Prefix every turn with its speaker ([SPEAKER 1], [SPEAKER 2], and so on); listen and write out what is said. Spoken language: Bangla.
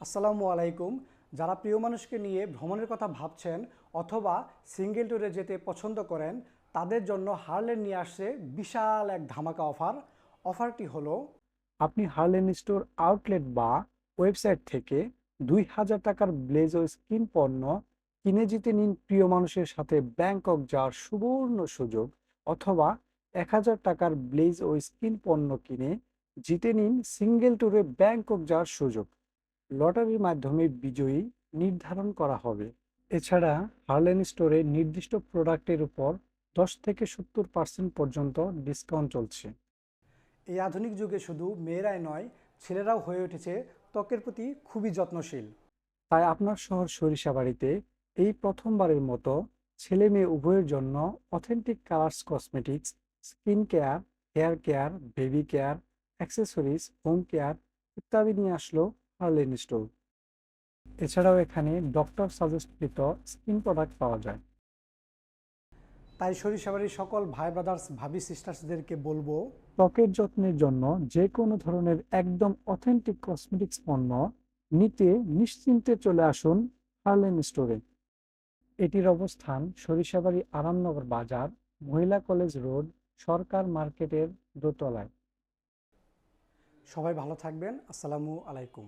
[SPEAKER 1] আসসালামু আলাইকুম। যারা প্রিয় মানুষকে নিয়ে ভ্রমণের কথা ভাবছেন অথবা সিঙ্গেল ট্যুরে যেতে পছন্দ করেন, তাদের জন্য হার্লেন নিয়ে আসছে বিশাল এক ধামাকা অফার। অফারটি হলো, আপনি হার্লেন স্টোর আউটলেট বা ওয়েবসাইট থেকে দুই হাজার টাকার ব্লেজ ও স্কিন পণ্য কিনে জিতে নিন প্রিয় মানুষের সাথে ব্যাংকক যাওয়ার সুবর্ণ সুযোগ অথবা এক হাজার টাকার ব্লেজ ও স্কিন পণ্য কিনে জিতে নিন সিঙ্গেল ট্যুরে ব্যাংকক যাওয়ার সুযোগ। লটারির মাধ্যমে বিজয়ী নির্ধারণ করা হবে। এছাড়া হার্লেন স্টোরে নির্দিষ্ট প্রোডাক্টের উপর দশ থেকে সত্তর পার্সেন্ট পর্যন্ত ডিসকাউন্ট চলছে। এই আধুনিক যুগে শুধু মেয়েরাই নয়, ছেলেরাও হয়ে উঠেছে ত্বকের প্রতি খুবই যত্নশীল। তাই আপনার শহর সরিষাবাড়িতে এই প্রথমবারের মতো ছেলে মেয়ে উভয়ের জন্য authentic colours, cosmetics, skin care, hair care, baby care, accessories, home care ইত্যাদি নিয়ে আসলো হার্লেন স্টোর এছাড়াও এখানে ডক্টর সাজেস্টকৃত স্কিন প্রোডাক্ট পাওয়া যায়। তাই সরিষাবাড়ির সকল ভাই ব্রাদার্স ভাবি সিস্টার্সদেরকে বলব ত্বকের যত্নের জন্য যে কোনো ধরনের একদম অথেন্টিক কসমেটিক্স পণ্য নিতে নিশ্চিন্তে চলে আসুন হার্লেন স্টোরে এটির অবস্থান সরিষাবাড়ি আরামনগর বাজার মহিলা কলেজ রোড সরকার মার্কেটের দোতলায়। সবাই ভালো থাকবেন। আসসালামু আলাইকুম।